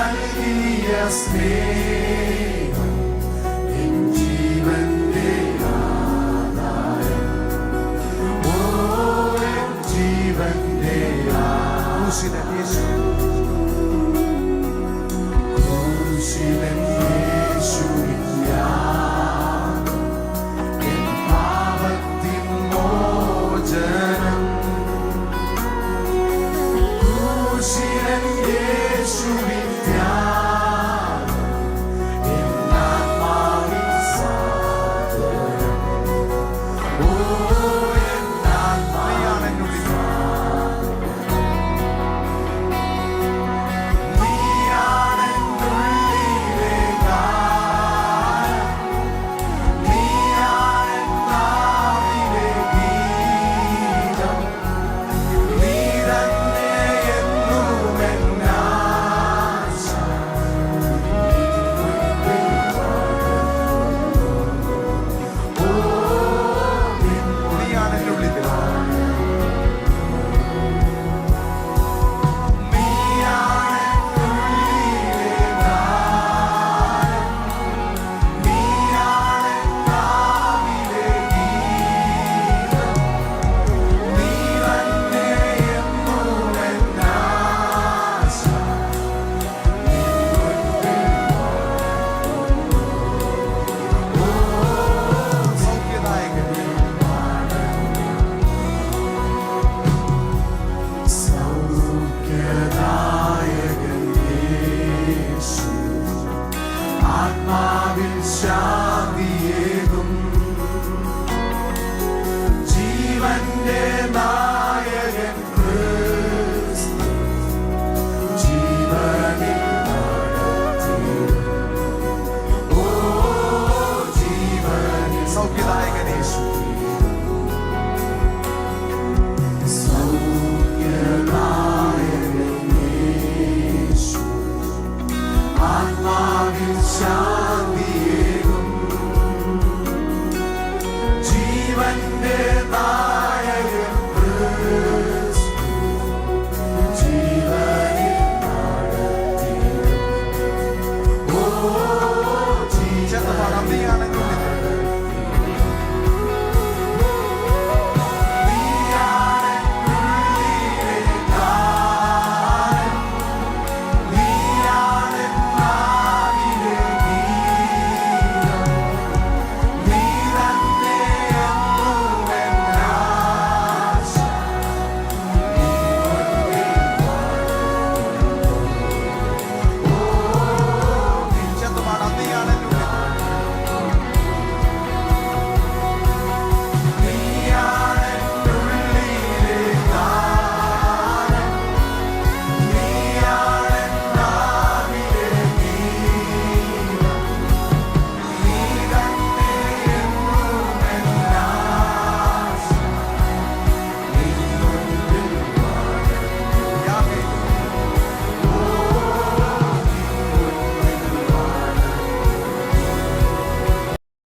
നൽകിയ സ്നേഹം എൻ ജീവന്റെ ആധാരം ഓ ജീവന്റെ ക്രൂശിലെ ആത്മാവിൽ ശാന്തിയേകും ആത്മാവിൻ ശാന്തിയേകും ജീവന്റെ നാ